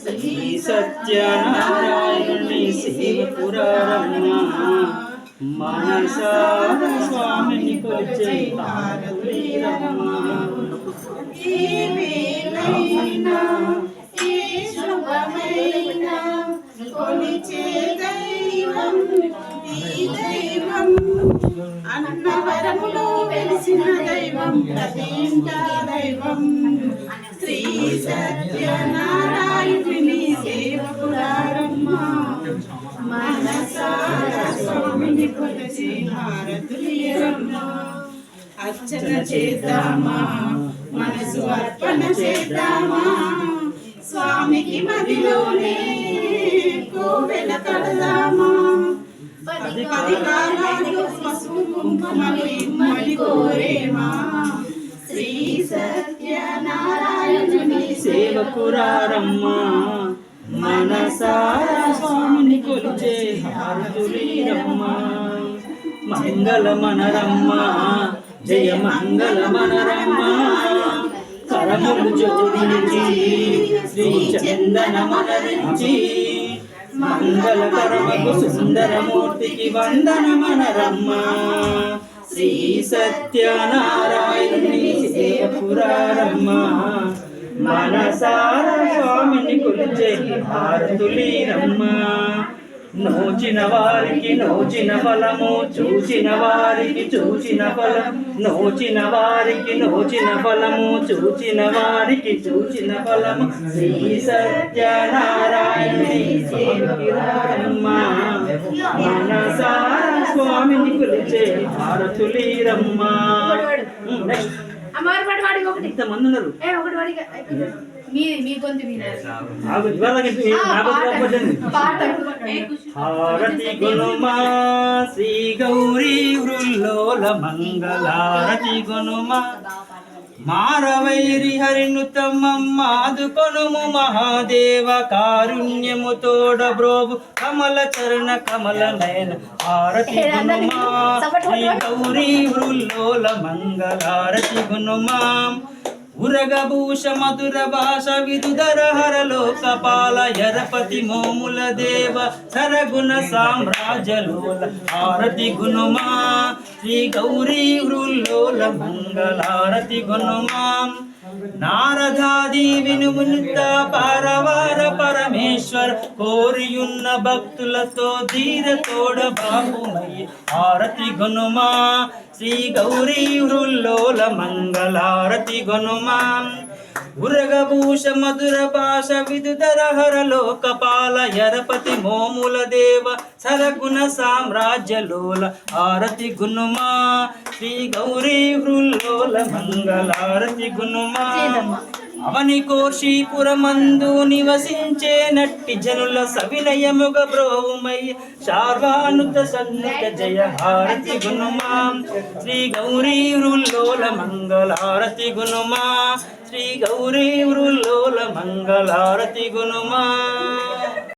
శ్రీ సత్యనారాయణి సేవకురారమ్మ మనసార స్వామిని కొలిచే అన్నవరములో వెలిసిన దైవం దైవం. శ్రీ సత్యనారాయణుని సేవకులారమ్మ. మనసార స్వామిని కొలిచి హారతులియరమ్మ. అర్చన చేద్దామా? మనసు అర్పణ చేద్దామా? స్వామికి మదిలోనే కోవెల కడదామా? పది పది కాలాలు పశువు కుంకుమలు సత్యనారాయణుని సేవకురారమ్మ మనసార స్వామిని కొలిచే హారతులీరమ్మా. మంగళ మనరమ్మ జయ మంగళ మనరమ్మ కరములు జోడించి శ్రీ చందన మనరించి మంగళ కరమకు సుందరమూర్తికి వందన మనరమ్మ శ్రీ సత్యనారాయణుని సేవపురారమ్మ మనసార స్వామిని కొలిచే భారతులీరమ్మ నోచిన వారికి నోచిన ఫలము చూచిన వారికి చూచిన ఫలం. నోచిన వారికి నోచిన ఫలము చూచిన వారికి చూచిన ఫలము. శ్రీ సత్యనారాయణి మనసార స్వామిని కొలిచే భారతులీరమ్మ. నెక్స్ట్ ఉన్నారు. మీ మీ గొంతు హారతి గుణమా శ్రీ గౌరీ వృల్లోల మంగళారతి గుణమా. మారవైరి హరినుతమ్మాదు కొనుము మహాదేవ కారుణ్యము తోడ బ్రోబు కమల చరణ కమల నయన హారతి గుణమా. శ్రీ గౌరీ వృల్లోల మంగళారతి గుణమా. ఉరగభూష మధుర భాష విదుధర హర లోకపాల యరపతి మోముల దేవ సరగుణ సామ్రాజ్యలోల ఆరతి గుణమా. శ్రీ గౌరీ మంగళ మంగళారతి గుణమాం. నారదాది వినుమునిత పారవార పరమేశ్వర్ కోరియున్న భక్తులతో ధీర తోడ బాబుమయ్య ఆరతి గుణమా. శ్రీ గౌరీ హృల్లోల మంగళారతి గుణమాం. ఉరగభూష మధుర భాష విదుధరహర లోకపాల యరపతి మోముల దేవ సరగుణ సామ్రాజ్యలోల ఆరతి గుణమా శ్రీ గౌరీ హృల్లోల మంగళారతి గుణమా అవని కోశీపురమందు నివసించే నట్టి జనుల సవినయముగ బ్రోవుమయ్య శార్వానుత సన్నుత జయ హారతి గుణమా శ్రీ గౌరీ వృల్లోల మంగళారతి గుణమా శ్రీ గౌరీ వృల్లోల మంగళారతి గుణమా